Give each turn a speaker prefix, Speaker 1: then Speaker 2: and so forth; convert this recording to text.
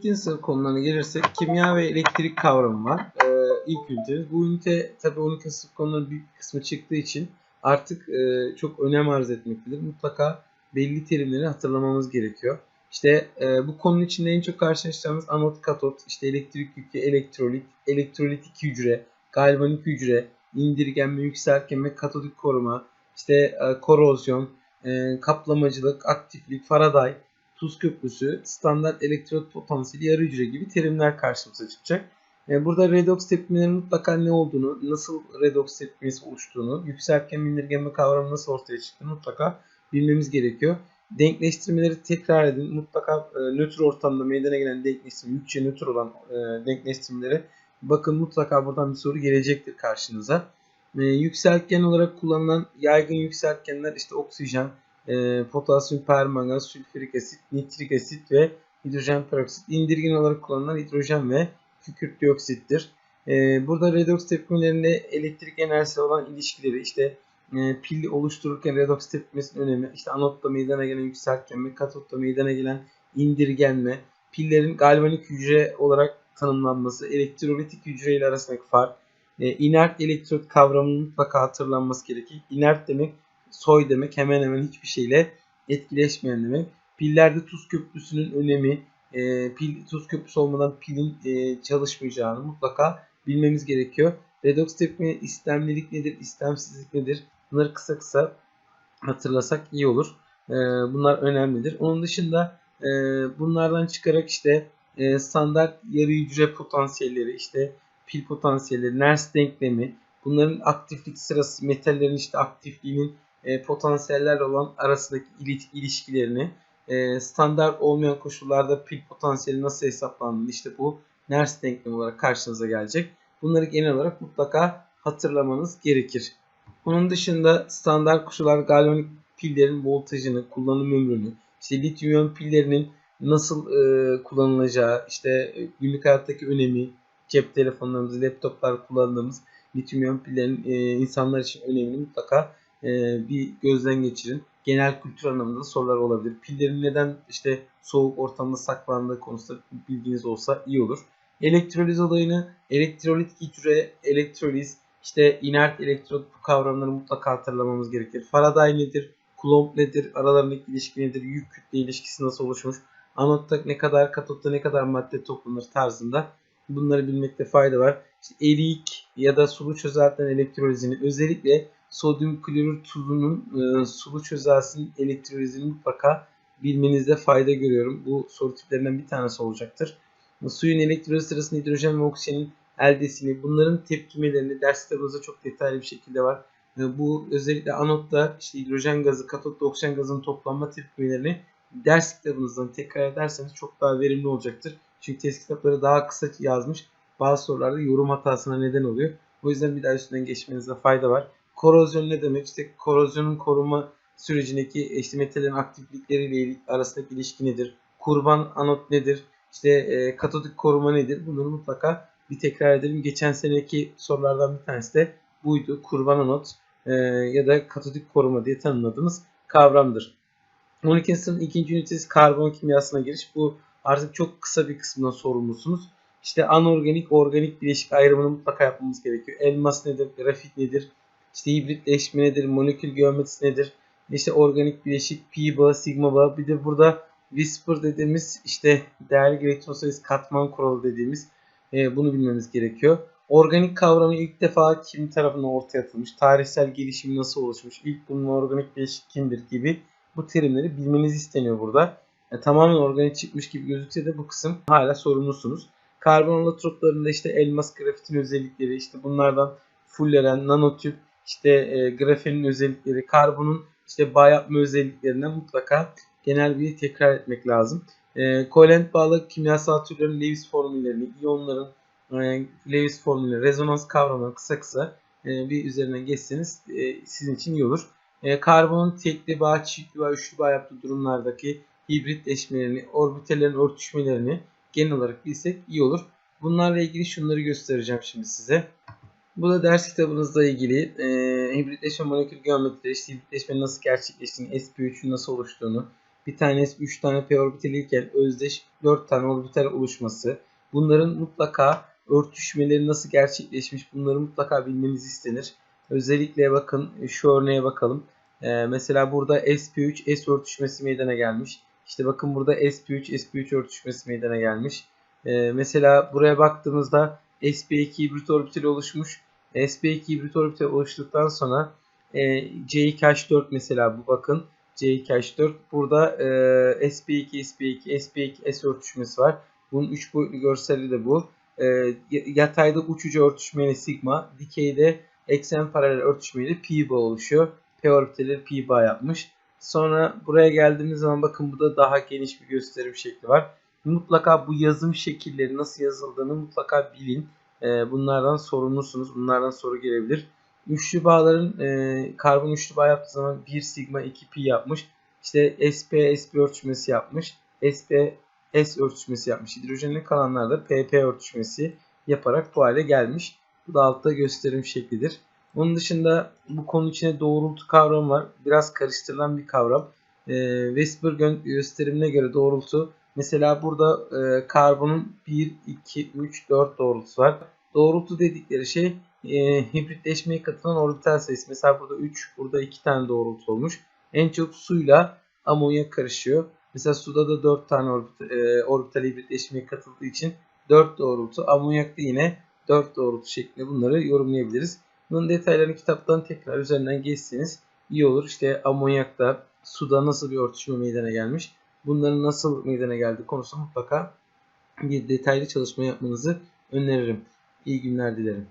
Speaker 1: İkinci sınıf konularına gelirsek kimya ve elektrik kavramı var. Ee, ilk ünitemiz. Bu ünite tabii 12 sınıf konuların büyük kısmı çıktığı için artık e, çok önem arz etmektedir. Mutlaka belli terimleri hatırlamamız gerekiyor. İşte e, bu konunun içinde en çok karşılaşacağımız anot, katot, işte elektrik yükü, elektrolit, elektrolitik hücre, galvanik hücre, indirgenme, yükseltgenme, katodik koruma, işte e, korozyon, e, kaplamacılık, aktiflik, Faraday, tuz köprüsü, standart elektrot potansiyeli, yarı hücre gibi terimler karşımıza çıkacak. E, burada redoks tepkimelerinin mutlaka ne olduğunu, nasıl redoks tepkimesi oluştuğunu, yükseltgen indirgeme kavramı nasıl ortaya çıktığını mutlaka bilmemiz gerekiyor. Denkleştirmeleri tekrar edin. Mutlaka e, nötr ortamda meydana gelen denkleştirme, yükçe nötr olan e, denkleştirmeleri bakın mutlaka buradan bir soru gelecektir karşınıza. E, yükseltgen olarak kullanılan yaygın yükseltgenler işte oksijen, e, potasyum permangan, sülfürik asit, nitrik asit ve hidrojen peroksit. İndirgen olarak kullanılan hidrojen ve kükürt dioksittir. E, burada redoks tepkimelerinde elektrik enerjisi olan ilişkileri işte e, pil oluştururken redoks tepkimesinin önemi işte anotta meydana gelen yükseltgenme, katotta meydana gelen indirgenme, pillerin galvanik hücre olarak tanımlanması, elektrolitik hücre ile arasındaki fark, e, inert elektrot kavramının mutlaka hatırlanması gerekir. Inert demek soy demek hemen hemen hiçbir şeyle etkileşmeyen demek. Pillerde tuz köprüsünün önemi, e, pil tuz köprüsü olmadan pilin e, çalışmayacağını mutlaka bilmemiz gerekiyor. Redoks tepkime istemlilik nedir, istemsizlik nedir? Bunları kısa kısa hatırlasak iyi olur. E, bunlar önemlidir. Onun dışında e, bunlardan çıkarak işte e, standart yarı hücre potansiyelleri, işte pil potansiyelleri, Nernst denklemi, bunların aktiflik sırası, metallerin işte aktifliğinin e, potansiyellerle olan arasındaki ilişkilerini, e, standart olmayan koşullarda pil potansiyeli nasıl hesaplandığını işte bu Nernst denklemi olarak karşınıza gelecek. Bunları genel olarak mutlaka hatırlamanız gerekir. Onun dışında standart koşullar galvanik pillerin voltajını, kullanım ömrünü, işte lityum pillerinin nasıl e, kullanılacağı, işte e, günlük hayattaki önemi, cep telefonlarımız, laptoplar kullandığımız lityum pillerin e, insanlar için önemini mutlaka bir gözden geçirin. Genel kültür anlamında sorular olabilir. Pillerin neden işte soğuk ortamda saklandığı konusunda bilginiz olsa iyi olur. Elektroliz olayını, elektrolit hücre, elektroliz, işte inert elektrot bu kavramları mutlaka hatırlamamız gerekir. Faraday nedir? Coulomb nedir? Aralarındaki ilişki nedir? Yük kütle ilişkisi nasıl oluşmuş? Anotta ne kadar, katotta ne kadar madde toplanır tarzında bunları bilmekte fayda var. İşte erik ya da sulu çözeltilen elektrolizini özellikle sodyum klorür tuzunun e, sulu çözeltisinin elektrolizini mutlaka bilmenizde fayda görüyorum. Bu soru tiplerinden bir tanesi olacaktır. Suyun elektroliz sırasında hidrojen ve oksijenin eldesini, bunların tepkimelerini ders kitabımızda çok detaylı bir şekilde var. Bu özellikle anotta işte hidrojen gazı, katotta oksijen gazının toplanma tepkimelerini ders kitabınızdan tekrar ederseniz çok daha verimli olacaktır. Çünkü test kitapları daha kısa yazmış. Bazı sorularda yorum hatasına neden oluyor. O yüzden bir daha üstünden geçmenizde fayda var. Korozyon ne demek? İşte korozyonun koruma sürecindeki işte metallerin aktiflikleriyle arasındaki ilişki nedir? Kurban anot nedir? İşte e, katodik koruma nedir? Bunları mutlaka bir tekrar edelim. Geçen seneki sorulardan bir tanesi de buydu. Kurban anot e, ya da katodik koruma diye tanımladığımız kavramdır. 12. sınıf 2. ünitesi karbon kimyasına giriş. Bu artık çok kısa bir kısmından sorumlusunuz. İşte anorganik, organik bileşik ayrımını mutlaka yapmamız gerekiyor. Elmas nedir, grafit nedir, işte hibritleşme nedir, molekül geometrisi nedir, işte organik bileşik, pi bağı, sigma bağı. Bir de burada whisper dediğimiz işte değerli sayısı katman kuralı dediğimiz e, bunu bilmemiz gerekiyor. Organik kavramı ilk defa kim tarafından ortaya atılmış, tarihsel gelişimi nasıl oluşmuş, ilk bunun organik bileşik kimdir gibi bu terimleri bilmeniz isteniyor burada. Yani tamamen organik çıkmış gibi gözükse de bu kısım hala sorumlusunuz. Karbon alotroplarında işte elmas grafitin özellikleri, işte bunlardan fulleren, nanotüp, işte e, grafenin özellikleri, karbonun işte bağ yapma özelliklerinden mutlaka genel bir tekrar etmek lazım. E, kovalent bağlı kimyasal türlerin Lewis formüllerini, iyonların e, Lewis formülleri, rezonans kavramını kısa kısa e, bir üzerinden geçseniz e, sizin için iyi olur. E, karbonun tekli bağ, çiftli bağ, üçlü bağ yaptığı durumlardaki hibritleşmelerini, orbitallerin örtüşmelerini genel olarak bilsek iyi olur. Bunlarla ilgili şunları göstereceğim şimdi size. Bu da ders kitabınızla ilgili e, hibritleşme molekül geometri, işte hibritleşmenin nasıl gerçekleştiğini, sp3'ün nasıl oluştuğunu, bir tane s 3 tane p orbitali iken özdeş 4 tane orbital oluşması. Bunların mutlaka örtüşmeleri nasıl gerçekleşmiş bunları mutlaka bilmeniz istenir. Özellikle bakın şu örneğe bakalım. Ee, mesela burada sp3 s örtüşmesi meydana gelmiş. İşte bakın burada sp3 sp3 örtüşmesi meydana gelmiş. Ee, mesela buraya baktığımızda sp2 hibrit orbital oluşmuş. Sp2 hibrit orbital oluştuktan sonra e, C2H4 mesela bu bakın. C2H4 burada e, sp2 sp2 sp2 s örtüşmesi var. Bunun 3 boyutlu görseli de bu. E, yatayda uçucu örtüşmeyle sigma, dikeyde eksen paralel örtüşmeyle pi bağ oluşuyor. P orbitali pi bağ yapmış. Sonra buraya geldiğimiz zaman bakın bu da daha geniş bir gösterim şekli var. Mutlaka bu yazım şekilleri nasıl yazıldığını mutlaka bilin. E, bunlardan sorumlusunuz. Bunlardan soru gelebilir. Üçlü bağların e, karbon üçlü bağ yaptığı zaman 1 sigma 2 pi yapmış. İşte sp sp örtüşmesi yapmış. sp s örtüşmesi yapmış. Hidrojenli kalanlar da pp örtüşmesi yaparak bu hale gelmiş. Bu da altta gösterim şeklidir. Onun dışında bu konu içinde doğrultu kavramı var. Biraz karıştırılan bir kavram. E, Vesper gösterimine göre doğrultu mesela burada e, karbonun 1, 2, 3, 4 doğrultusu var. Doğrultu dedikleri şey e, hibritleşmeye katılan orbital sayısı. Mesela burada 3, burada 2 tane doğrultu olmuş. En çok suyla amonyak karışıyor. Mesela suda da 4 tane orbital, e, orbital hibritleşmeye katıldığı için 4 doğrultu. Amonyakta yine 4 doğrultu şeklinde bunları yorumlayabiliriz. Bunun detaylarını kitaptan tekrar üzerinden geçseniz iyi olur. İşte amonyakta, suda nasıl bir örtüşme meydana gelmiş, bunların nasıl meydana geldiği konusunda mutlaka bir detaylı çalışma yapmanızı öneririm. İyi günler dilerim.